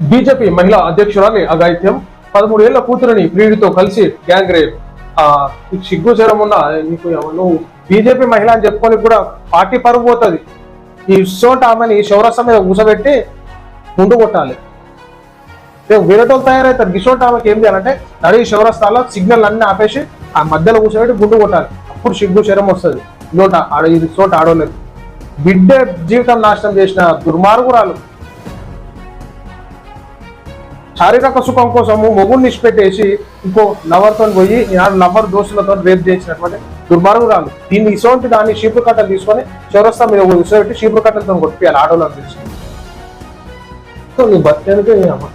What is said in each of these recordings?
BJP మహిళా అధ్యక్షురాలి అఘాయిత్యం. పదమూడేళ్ళ కూతురిని ప్రియుడితో కలిసి గ్యాంగ్ రేప్. ఆ నీకు సిగ్గు చేయడం నీకు నువ్వు బీజేపీ మహిళ అని చెప్పుకొని కూడా పార్టీ పరుగు పోతుంది. ఈ ఇసోంటి ఆమెని శౌరస్తం మీద కూసబెట్టి ముందు కొట్టాలి. రేపు వేరేటోళ్ళు తయారవుతారు. గిసోంటి ఆమెకి ఏం చేయాలంటే నడి శౌరస్తాలో సిగ్నల్ అన్ని ఆపేసి ఆ మధ్యలో కూర్చోబెట్టి గుండు కొట్టాలి. అప్పుడు సిగ్గు శరం వస్తుంది. నోట ఆడ ఇది చోట ఆడోలేదు బిడ్డ జీవితం నాశనం చేసిన దుర్మార్గురాలు. శారీరక సుఖం కోసము మొగుడిని ఇచ్చిపెట్టేసి ఇంకో లవర్తో పోయి ఈనాడు లవర్ దోస్తులతో రేప్ చేసినటువంటి దుర్మార్గురాలు దీన్ని ఇసోంటి దాన్ని చీపురు కట్టలు తీసుకొని చౌరస్తా మీద విసబెట్టి చీపురు కట్టలతో కొట్టియాలి ఆడోళ్ళని తెలిసి సో నీ బతికేందుకే అమ్మ.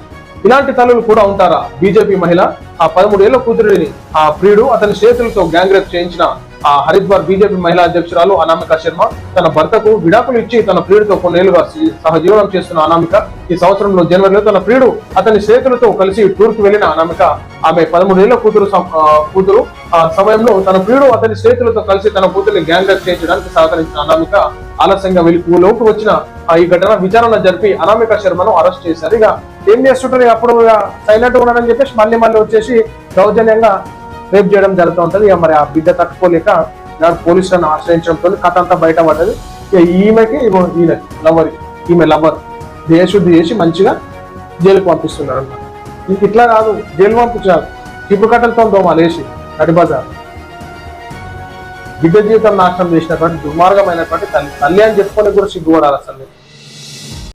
ఇలాంటి తల్లులు కూడా ఉంటారా? బీజేపీ మహిళ ఆ పదమూడేళ్ళ కూతురిని ఆ ప్రియుడు అతని చేతులతో గ్యాంగ్రేప్ చేయించిన హరిద్వార్ బీజేపీ మహిళా అధ్యక్షురాలు అనామిక శర్మ తన భర్తకు విడాకులు ఇచ్చి తన ప్రియుడితో కొన్నేళ్ళుగా సహజీవనం చేస్తున్న అనామిక ఈ సంవత్సరంలో జనవరిలో తన ప్రియుడు అతని స్నేహితులతో కలిసి టూర్కి వెళ్ళిన అనామిక ఆమె పదమూడేళ్ళ కూతురు కూతురు. ఆ సమయంలో తన ప్రియుడు అతని స్నేహితులతో కలిసి తన కూతుర్ని గ్యాంగ్ రేప్ చేయించడానికి సహకరించిన అనామిక ఆలస్యంగా వెళ్ళి లోపు వచ్చిన ఆ ఈ ఘటన విచారణ జరిపి అనామిక శర్మను అరెస్ట్ చేశారు. ఇక ఏం చేస్తుంటారు? అప్పుడు సైలెంట్ ఉన్నాడని చెప్పేసి మళ్ళీ మళ్ళీ వచ్చేసి దౌర్జన్యంగా రేప్ చేయడం జరుగుతూ ఉంటది. ఇక మరి ఆ బిడ్డ తట్టుకోలేక నాడు పోలీసులను ఆశ్రయించడంతో కథ అంతా బయటపడ్డది. ఇక ఈమెకి ఇగో ఈయన లవర్ ఈమె లవర్ దేశుద్ధి చేసి మంచిగా జైలుకు పంపిస్తున్నారు అన్నమాట ఇంక ఇట్లా కాదు జైలు పంపించారు. చిప్పు కట్టలతో దోమాలేసి నడిబజార్ బిడ్డ జీవితం నాశనం చేసినటువంటి దుర్మార్గమైనటువంటి తల్లి తల్లి అని చెప్పుకొని కూడా సిగ్గుపడాలి అసలు.